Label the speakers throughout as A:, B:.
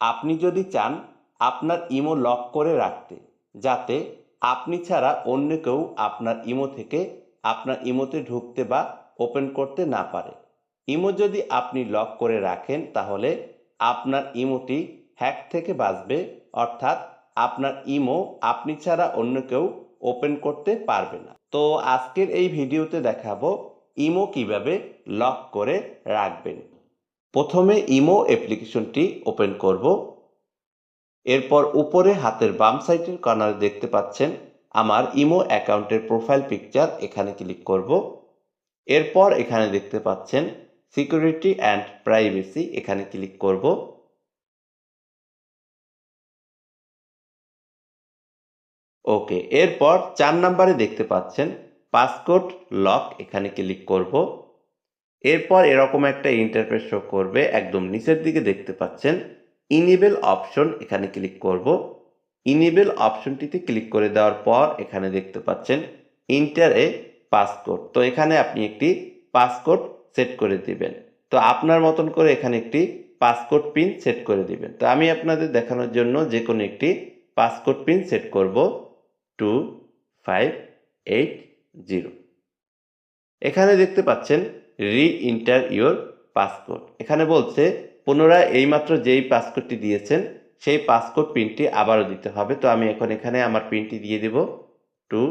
A: আপনি যদি চান আপনার ইমো লক করে রাখতে, যাতে আপনি ছাড়া অন্য কেউ আপনার ইমো থেকে আপনার ইমোতে ঢুকতে বা ওপেন করতে না পারে। ইমো যদি আপনি লক করে রাখেন, তাহলে আপনার ইমোটি হ্যাক থেকে বাঁচবে, অর্থাৎ আপনার ইমো আপনি ছাড়া অন্য কেউ ওপেন করতে পারবে না। তো আজকের এই ভিডিওতে দেখাবো ইমো কীভাবে লক করে রাখবেন। প্রথমে ইমো অ্যাপ্লিকেশনটি ওপেন করব। এরপর উপরে হাতের বাম সাইডের কর্নারে দেখতে পাচ্ছেন আমার ইমো অ্যাকাউন্টের প্রোফাইল পিকচার, এখানে ক্লিক করব। এরপর এখানে দেখতে পাচ্ছেন সিকিউরিটি অ্যান্ড প্রাইভেসি, এখানে ক্লিক করব। ওকে, এরপর চার নাম্বারে দেখতে পাচ্ছেন পাসকোড লক, এখানে ক্লিক করব। এরপর এরকম একটা ইন্টারফেস শো করবে, একদম নিচের দিকে দেখতে পাচ্ছেন ইনিবেল অপশন এখানে ক্লিক করব। ইনিবেল অপশনটিতে ক্লিক করে দেওয়ার পর এখানে দেখতে পাচ্ছেন ইন্টার এ পাসকোড তো এখানে আপনি একটি পাসকোড সেট করে দিবেন। তো আপনার মতন করে এখানে একটি পাসকোড পিন সেট করে দিবেন। তো আমি আপনাদের দেখানোর জন্য যে কোনো একটি পাসকোড পিন সেট করব টু ফাইভ এইট জিরো এখানে দেখতে পাচ্ছেন রি ইন্টার ইউর পাসপোর্ট এখানে বলছে, পুনরায় এইমাত্র যেই পাসপোর্টটি দিয়েছেন, সেই পাসপোর্ট পিনটি আবারও দিতে হবে। তো আমি এখন এখানে আমার পিনটি দিয়ে দেব two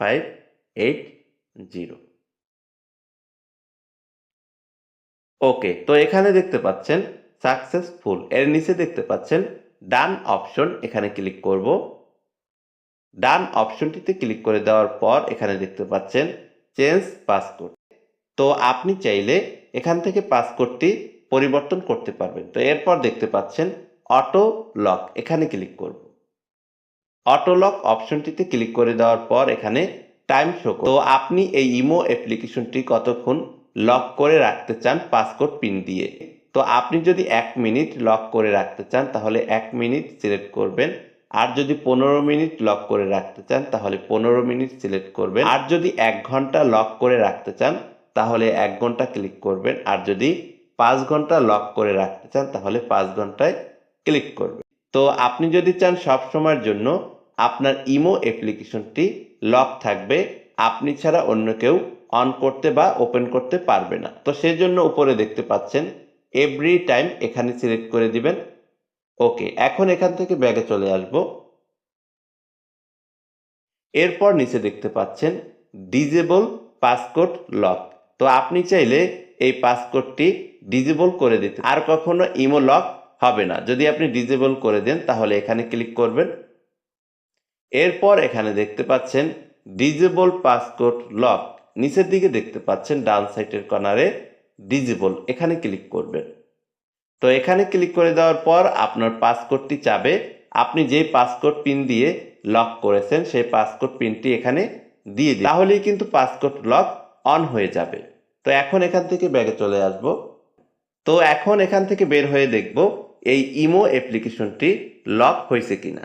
A: five eight zero okay তো এখানে দেখতে পাচ্ছেন সাকসেসফুল এর নিচে দেখতে পাচ্ছেন ডান অপশন এখানে ক্লিক করব। ডান অপশনটিতে ক্লিক করে দেওয়ার পর এখানে দেখতে পাচ্ছেন চেঞ্জ পাসকোড তো আপনি চাইলে এখান থেকে পাসকোডটি পরিবর্তন করতে পারবেন। তো এরপর দেখতে পাচ্ছেন অটো লক, এখানে ক্লিক করব। অটো লক অপশনটিতে ক্লিক করে দেওয়ার পর এখানে টাইম শো তো আপনি এই ইমো অ্যাপ্লিকেশনটি কতক্ষণ লক করে রাখতে চান পাসকোড পিন দিয়ে। তো আপনি যদি এক মিনিট লক করে রাখতে চান, তাহলে এক মিনিট সিলেক্ট করবেন। আর যদি পনেরো মিনিট লক করে রাখতে চান, তাহলে পনেরো মিনিট সিলেক্ট করবেন। আর যদি এক ঘণ্টা লক করে রাখতে চান তাহলে এক ঘণ্টা ক্লিক করবেন। আর যদি পাঁচ ঘণ্টা লক করে রাখতে চান, তাহলে পাঁচ ঘন্টায় ক্লিক করবেন। তো আপনি যদি চান সব সময়ের জন্য, আপনার ইমো অ্যাপ্লিকেশনটি লক থাকবে। আপনি ছাড়া অন্য কেউ অন করতে বা ওপেন করতে পারবে না। তো সেই জন্য উপরে দেখতে পাচ্ছেন এভরি টাইম এখানে সিলেক্ট করে দিবেন। ওকে, এখন এখান থেকে ব্যাগে চলে আসব। এরপর নিচে দেখতে পাচ্ছেন ডিজেবল পাসকোড লক তো আপনি চাইলে এই পাসকোডটি ডিজেবল করে দিতে আর কখনো ইমো লক হবে না। যদি আপনি ডিজেবল করে দেন, তাহলে এখানে ক্লিক করবেন। এরপর এখানে দেখতে পাচ্ছেন ডিজেবল পাসকোড লক নিচের দিকে দেখতে পাচ্ছেন ডান সাইডের কর্নারে ডিজেবল এখানে ক্লিক করবেন। তো এখানে ক্লিক করে দেওয়ার পর আপনার পাসকোডটি চাবে। আপনি যেই পাসকোড পিন দিয়ে লক করেছেন, সেই পাসকোড পিনটি এখানে দিয়ে দিন। তাহলেই কিন্তু পাসকোড লক অন হয়ে যাবে। তো এখন এখান থেকে ব্যাগে চলে আসব। তো এখন এখান থেকে বের হয়ে দেখব এই ইমো অ্যাপ্লিকেশনটি লক হয়েছে কিনা।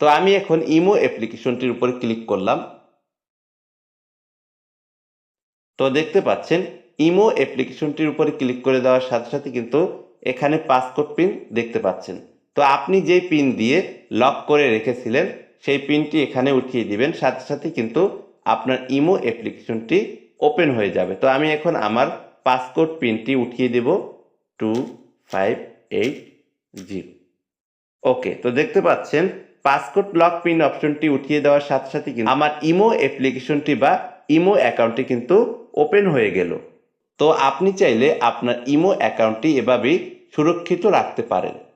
A: তো আমি এখন ইমো অ্যাপ্লিকেশনটির উপরে ক্লিক করলাম। তো দেখতে পাচ্ছেন, ইমো অ্যাপ্লিকেশনটির উপরে ক্লিক করে দেওয়ার সাথে সাথে কিন্তু এখানে পাসকোড পিন দেখতে পাচ্ছেন। তো আপনি যেই পিন দিয়ে লক করে রেখেছিলেন, সেই পিনটি এখানে উঠিয়ে দিবেন। সাথে সাথে কিন্তু আপনার ইমো অ্যাপ্লিকেশনটি ওপেন হয়ে যাবে। তো আমি এখন আমার পাসকোড পিনটি উঠিয়ে দেব two five eight zero okay তো দেখতে পাচ্ছেন পাসকোড লক পিন অপশনটি উঠিয়ে দেওয়ার সাথে সাথে কিন্তু আমার ইমো অ্যাপ্লিকেশনটি বা ইমো অ্যাকাউন্টটি কিন্তু ওপেন হয়ে গেল। তো আপনি চাইলে আপনার ইমো অ্যাকাউন্টটি এভাবেই সুরক্ষিত রাখতে পারেন।